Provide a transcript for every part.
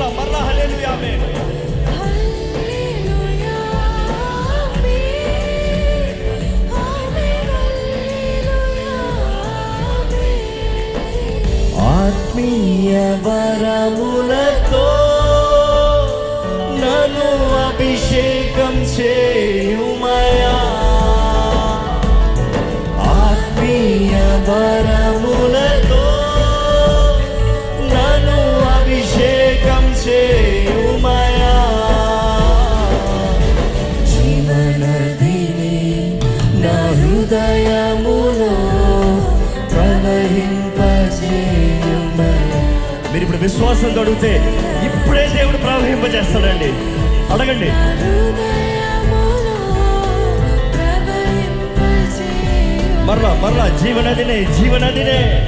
మరలా మరలా హల్లెలూయా ఆమేన్. ఆత్మీయ వరములతో నన్ను అభిషేకం చేయుమయా? ఆత్మీయ వరములతో హృదయములో మీరు ఇప్పుడు విశ్వాసంతో అడిగితే ఇప్పుడే దేవుడు ప్రవహింపజేస్తాడండి. అడగండి. మరలా మరలా జీవనదినే జీవనదినే.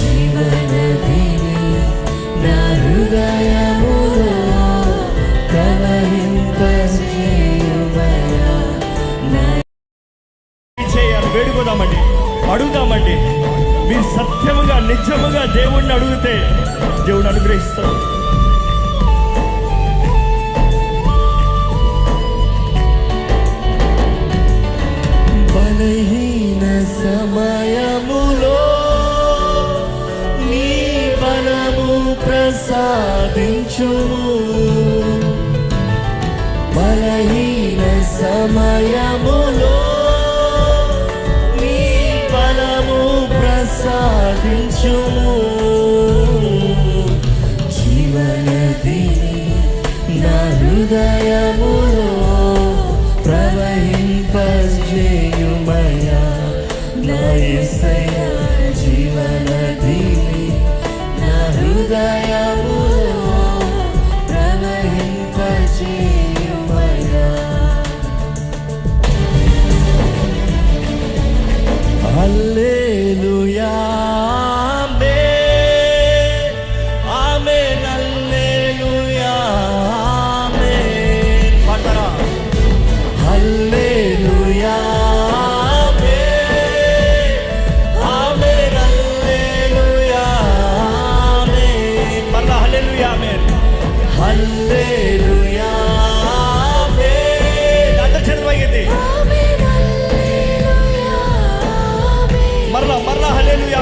జీవనదిని. వేడుకోదామండి. అడుగుదామండి. మీరు సత్యముగా నిజముగా దేవుణ్ణి అడిగితే దేవుడు అనుగ్రహిస్తాడు. బలహీన సమయములో నీ బలము ప్రసాదించుము. బలహీన సమయ ప్రసాదించుము జీవనదిని నా హృదయములో ప్రవహింపజేయుమయా నా యేసయ్య జీవనదిని నా హృదయములో ഹലേലുയ